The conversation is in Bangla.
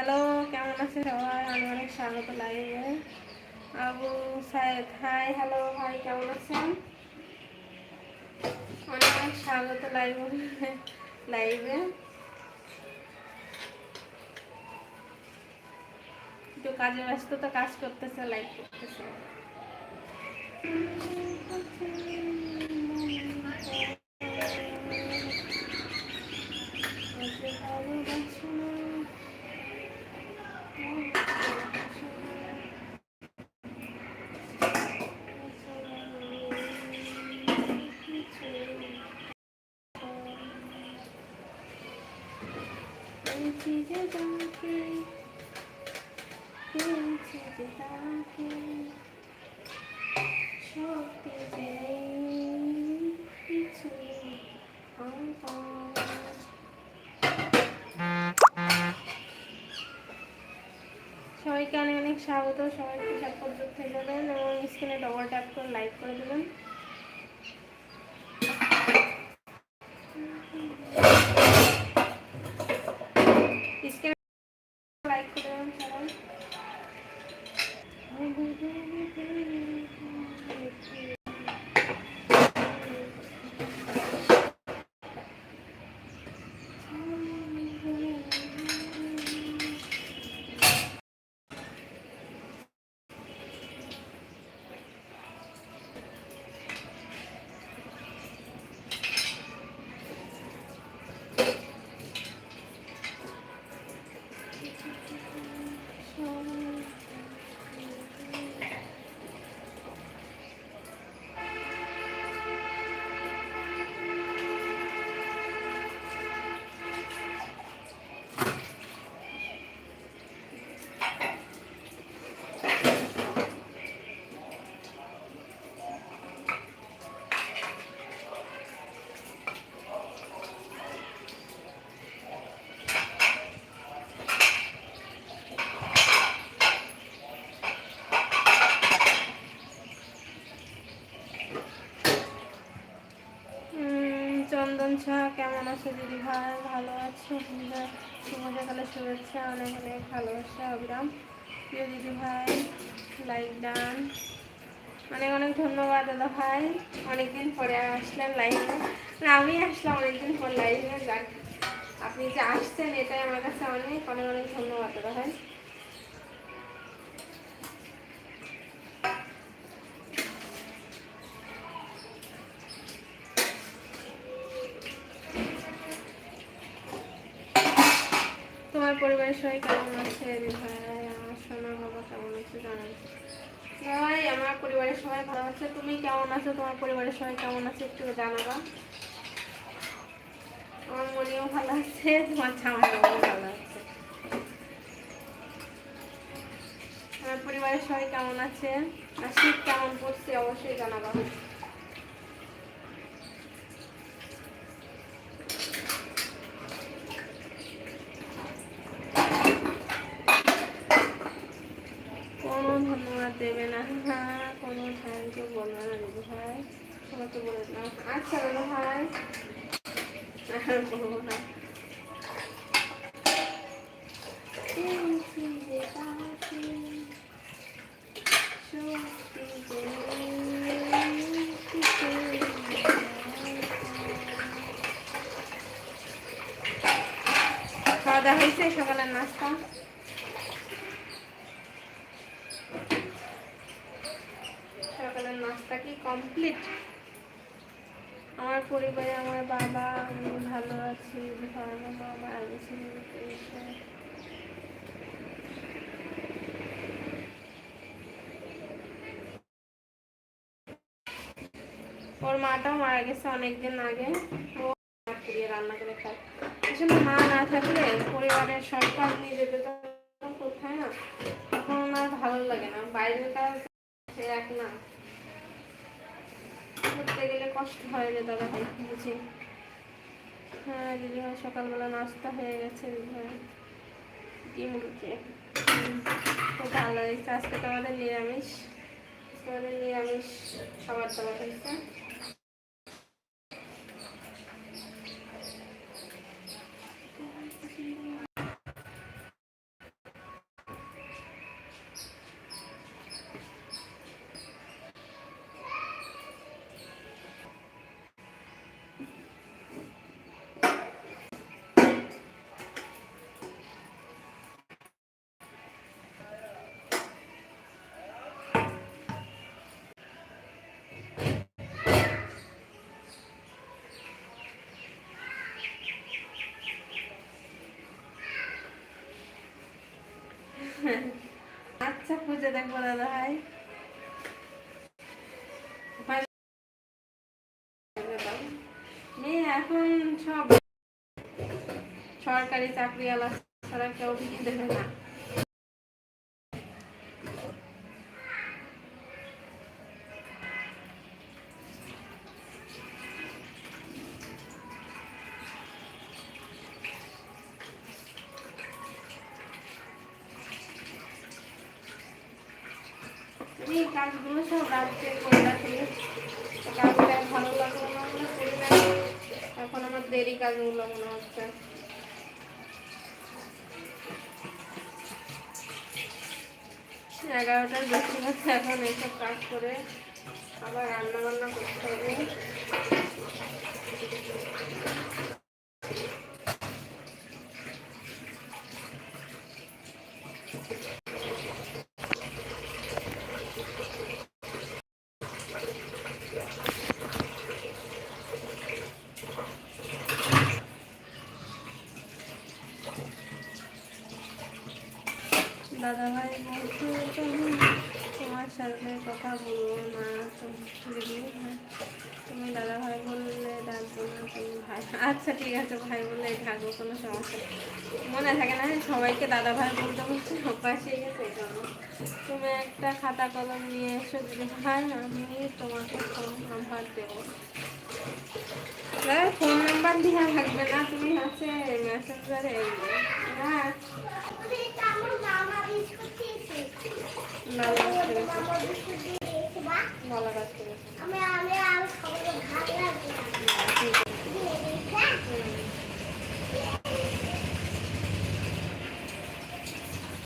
হ্যালো, কেমন আছে সবাই? অনেক অনেক স্বাগত লাইভে। আবু সাহেব হাই, হ্যালো হাই কেমন আছেন? অনেক অনেক স্বাগত লাইভ, লাইভে। একটু কাজে ব্যস্ত তো কাজ করতেছে লাইভ করতেছে। সবাইকে অনেক অনেক স্বাগত। সবাই হিসাব পদ্ধতি থেকে যাবেন এবং স্ক্রিনে ডবল ট্যাপ করে লাইক করে দেবেন স্ক্রিনে লাইক করে দেবেন সবাই উম, চন্দন শাহ কেমন আছে দিদি ভাই? ভালো আছে। সকালে শুভেচ্ছা। অনেক অনেক ভালোবাসা, অবিরাম। প্রিয় দিদি ভাই লাইক ডান। অনেক অনেক ধন্যবাদ দাদা ভাই। অনেকদিন পরে আসলেন লাইভে না, আমি আসলাম অনেকদিন পর লাইভে যাক, আপনি যে আসছেন, এটাই আমার কাছে অনেক অনেক অনেক ধন্যবাদ দাদা ভাই। সবাই কেমন আছে ভাই আমার সোনা বাবা কেমন আছে জানাই ভাই আমার পরিবারের সবাই ভালো আছে। তুমি কেমন আছো? তোমার পরিবারের সবাই কেমন আছে? একটু জানাবা। আমার মনেও ভালো আছে, তোমার ছামাটাও ভালো আছে। আমার পরিবারের সবাই কেমন আছে? আর শীত কেমন পড়ছে? অবশ্যই জানাবা কোনো ধন্যবাদ দেবে না। হ্যাঁ কোনো থ্যাংক ইউ বলবে না দিদি ভাই। তোমাকে বলে দিলাম আচ্ছা ভাই। খাওয়া দাওয়া হয়েছে? সকালের নাস্তা সকালের নাস্তা কি কমপ্লিট আমার পরিবারে আমার বাবা, আমি ভালো আছি আমার বাবা ওর মাটাও মারা গেছে অনেকদিন আগে। ও রান্না করে খায়। আসলে মা না থাকলে পরিবারের সব কাজ নিজেদের তো কোথায় না? তখন আর ভালো লাগে না। বাইরের কাজ এক না। করতে গেলে কষ্ট হয় রে দাদা ভাই বুঝি হ্যাঁ দিদি ভাই সকালবেলা নাস্তা হয়ে গেছে দিদি ভাই ডিম রুটি খুব ভালো হয়েছে আজকে তোমাদের নিরামিষ তোমাদের নিরামিষ খাবার দাবার হয়েছে আচ্ছা খুঁজে দেখব, দাদা ভাই। মেয়ে এখন সব সরকারি চাকরিওয়ালা ছাড়া কেউ বিয়ে দেবে না। কাজগুলো সব রাত্রে করে রাখি কাজটা ভালো লাগল এখন আমার দেরি কাজগুলো মনে হচ্ছে। এগারোটার বেশি হচ্ছে এখন এইসব কাজ করে আবার রান্না বান্না করতে হবে। দাদা ভাই বলছো তোমার সাথে কথা বলব না, তুমি দিদি ভাই বললে, ডাকবো না, তুমি ভাই আচ্ছা ঠিক আছে, ভাই বললে, ডাকবো, কোনো সমস্যা মনে থাকে না, সবাইকে দাদা ভাই বলতে বলতে অভ্যাস হয়ে গেছে তুমি একটা খাতা কলম নিয়ে এসো দিদি ভাই আমি তোমাকে ফোন নাম্বার দেবো। ফোন নাম্বার দেওয়া থাকবে না, তুমি হচ্ছে মেসেঞ্জারে হ্যাঁ ভালো কাজ করেছ ভালো কাজ করেছ আমি আমি আর ভালো লাগবে ঠিক হুম।